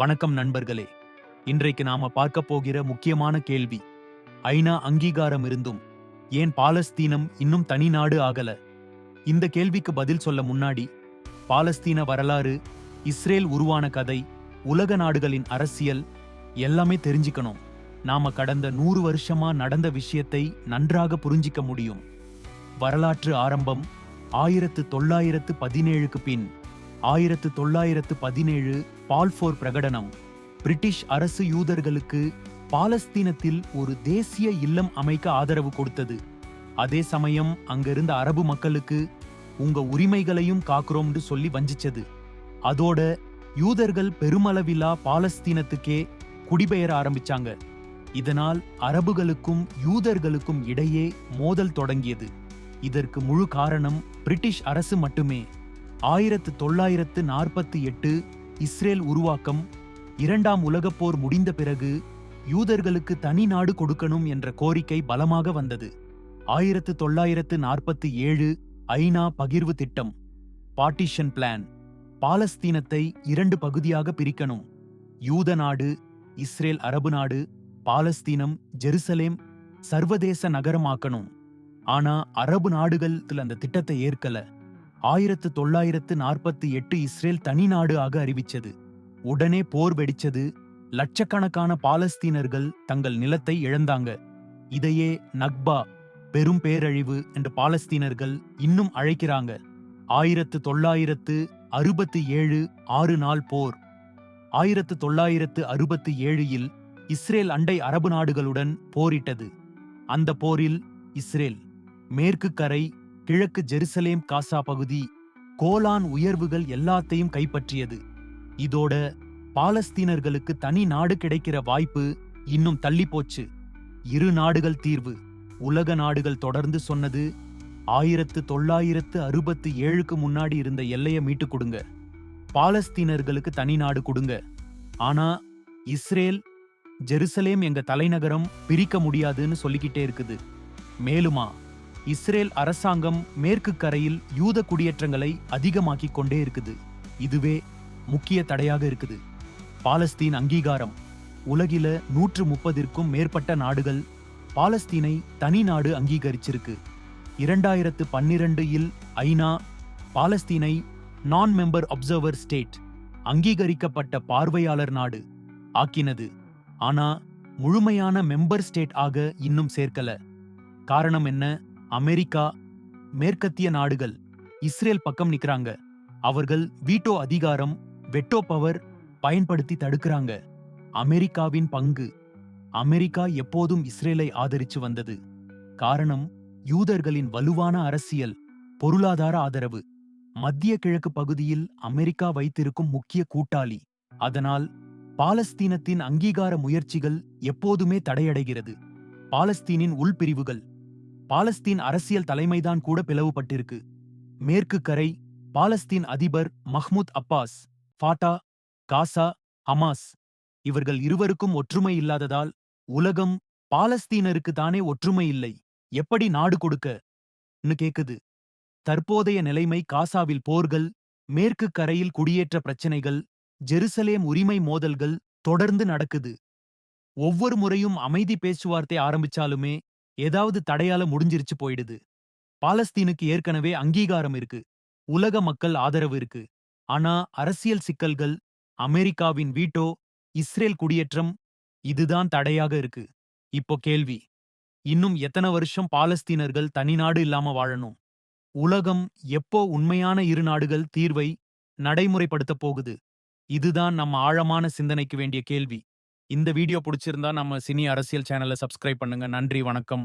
வணக்கம் நண்பர்களே. இன்றைக்கு நாம பார்க்க போகிற முக்கியமான கேள்வி ஐநா அங்கீகாரம் இருந்தும் ஏன் பாலஸ்தீனம் இன்னும் தனி நாடு ஆகல? இந்த கேள்விக்கு பதில் சொல்ல முன்னாடி பாலஸ்தீன வரலாறு இஸ்ரேல் உருவான கதை உலக நாடுகளின் அரசியல் எல்லாமே தெரிஞ்சுக்கணும். நாம கடந்த நூறு வருஷமா நடந்த விஷயத்தை நன்றாக புரிஞ்சிக்க முடியும். வரலாற்று ஆரம்பம் ஆயிரத்து தொள்ளாயிரத்து பதினேழுக்கு பின் ஆயிரத்து தொள்ளாயிரத்து பதினேழு பால்போர் பிரகடனம். பிரிட்டிஷ் அரசு யூதர்களுக்கு பாலஸ்தீனத்தில் ஒரு தேசிய இல்லம் அமைக்க ஆதரவு கொடுத்தது. அதே சமயம் அங்கிருந்த அரபு மக்களுக்கு உங்க உரிமைகளையும் காக்குறோம்னு சொல்லி வஞ்சிச்சது. அதோட யூதர்கள் பெருமளவிலா பாலஸ்தீனத்துக்கே குடிபெயர ஆரம்பிச்சாங்க. இதனால் அரபுகளுக்கும் யூதர்களுக்கும் இடையே மோதல் தொடங்கியது. இதற்கு முழு காரணம் பிரிட்டிஷ் அரசு மட்டுமே. ஆயிரத்து தொள்ளாயிரத்து நாற்பத்தி எட்டு இஸ்ரேல் உருவாக்கம் இரண்டாம் உலகப் போர் முடிந்த பிறகு யூதர்களுக்கு தனி நாடு கொடுக்கணும் என்ற கோரிக்கை பலமாக வந்தது. ஆயிரத்து தொள்ளாயிரத்து நாற்பத்தி ஏழு ஐநா பகிர்வு திட்டம் பார்ட்டிஷன் பிளான் பாலஸ்தீனத்தை இரண்டு பகுதியாக பிரிக்கணும். யூத நாடு இஸ்ரேல் அரபு நாடு பாலஸ்தீனம் ஜெருசலேம் சர்வதேச நகரமாக்கணும். ஆனா அரபு நாடுகள் அந்த திட்டத்தை ஏற்கல. ஆயிரத்து தொள்ளாயிரத்து நாற்பத்தி எட்டு இஸ்ரேல் தனி நாடு ஆக அறிவித்தது உடனே போர் வெடிச்சது. லட்சக்கணக்கான பாலஸ்தீனர்கள் தங்கள் நிலத்தை இழந்தாங்க. இதையே நக்பா பெரும் பேரழிவு என்று பாலஸ்தீனர்கள் இன்னும் அழைக்கிறாங்க. ஆயிரத்து தொள்ளாயிரத்து அறுபத்தி ஏழு ஆறு நாள் போர். ஆயிரத்து தொள்ளாயிரத்து அறுபத்தி ஏழில் இஸ்ரேல் அண்டை அரபு நாடுகளுடன் போரிட்டது. அந்த போரில் இஸ்ரேல் மேற்கு கரை கிழக்கு ஜெருசலேம் காசா பகுதி கோலான் உயர்வுகள் எல்லாத்தையும் கைப்பற்றியது. இதோட பாலஸ்தீனர்களுக்கு தனி நாடு கிடைக்கிற வாய்ப்பு இன்னும் தள்ளி போச்சு இரு நாடுகள் தீர்வு. உலக நாடுகள் தொடர்ந்து சொன்னது ஆயிரத்து தொள்ளாயிரத்து அறுபத்தி ஏழுக்கு முன்னாடி இருந்த எல்லையை மீட்டு கொடுங்க. பாலஸ்தீனர்களுக்கு தனி நாடு கொடுங்க. ஆனா இஸ்ரேல் ஜெருசலேம் எங்க தலைநகரம் பிரிக்க முடியாதுன்னு சொல்லிக்கிட்டே இருக்குது. மேலுமா? இஸ்ரேல் அரசாங்கம் மேற்கு கரையில் யூத குடியேற்றங்களை அதிகமாக்கிக் கொண்டே இருக்குது. இதுவே முக்கிய தடையாக இருக்குது. பாலஸ்தீன் அங்கீகாரம். உலகில நூற்று முப்பதிற்கும் மேற்பட்ட நாடுகள் பாலஸ்தீனை தனி நாடு அங்கீகரிச்சிருக்கு. இரண்டாயிரத்து பன்னிரண்டு இல் ஐநா பாலஸ்தீனை நான் மெம்பர் அப்சர்வர் ஸ்டேட் அங்கீகரிக்கப்பட்ட பார்வையாளர் நாடு ஆக்கினது. ஆனா முழுமையான மெம்பர் ஸ்டேட் ஆக இன்னும் சேர்க்கல. காரணம் என்ன? அமெரிக்கா மேற்கத்திய நாடுகள் இஸ்ரேல் பக்கம் நிக்கிறாங்க. அவர்கள் வீட்டோ அதிகாரம் வெட்டோ பவர் பயன்படுத்தி தடுக்கிறாங்க. அமெரிக்காவின் பங்கு. அமெரிக்கா எப்போதும் இஸ்ரேலை ஆதரிச்சு வந்தது. காரணம் யூதர்களின் வலுவான அரசியல் பொருளாதார ஆதரவு. மத்திய கிழக்கு பகுதியில் அமெரிக்கா வைத்திருக்கும் முக்கிய கூட்டாளி. அதனால் பாலஸ்தீனத்தின் அங்கீகார முயற்சிகள் எப்போதுமே தடையடைகிறது. பாலஸ்தீனின் உள்பிரிவுகள். பாலஸ்தீன் அரசியல் தலைமைதான் கூட பிளவுபட்டிருக்கு. மேற்கு கரை பாலஸ்தீன் அதிபர் Mahmoud Abbas Fatah Gaza Hamas. இவர்கள் இருவருக்கும் ஒற்றுமை இல்லாததால் உலகம் பாலஸ்தீனருக்கு தானே ஒற்றுமை இல்லை. எப்படி நாடு கொடுக்க கேக்குது. தற்போதைய நிலைமை காசாவில் போர்கள் மேற்கு கரையில் குடியேற்ற பிரச்சனைகள் ஜெருசலேம் உரிமை மோதல்கள் தொடர்ந்து நடக்குது. ஒவ்வொரு முறையும் அமைதி பேச்சுவார்த்தை ஆரம்பிச்சாலுமே ஏதாவது தடையால முடிஞ்சிருச்சு போயிடுது. பாலஸ்தீனுக்கு ஏற்கனவே அங்கீகாரம் இருக்கு. உலக மக்கள் ஆதரவு இருக்கு. ஆனா அரசியல் சிக்கல்கள் அமெரிக்காவின் வீட்டோ இஸ்ரேல் குடியேற்றம் இதுதான் தடையாக இருக்கு. இப்போ கேள்வி. இன்னும் எத்தனை வருஷம் பாலஸ்தீனர்கள் தனிநாடு இல்லாம வாழணும்? உலகம் எப்போ உண்மையான இரு நாடுகள் தீர்வை நடைமுறைப்படுத்தப் போகுது? இதுதான் நம்ம ஆழமான சிந்தனைக்கு வேண்டிய கேள்வி. இந்த வீடியோ பிடிச்சிருந்தா நம்ம சினி அரசியல் சேனலை சப்ஸ்கிரைப் பண்ணுங்க. நன்றி வணக்கம்.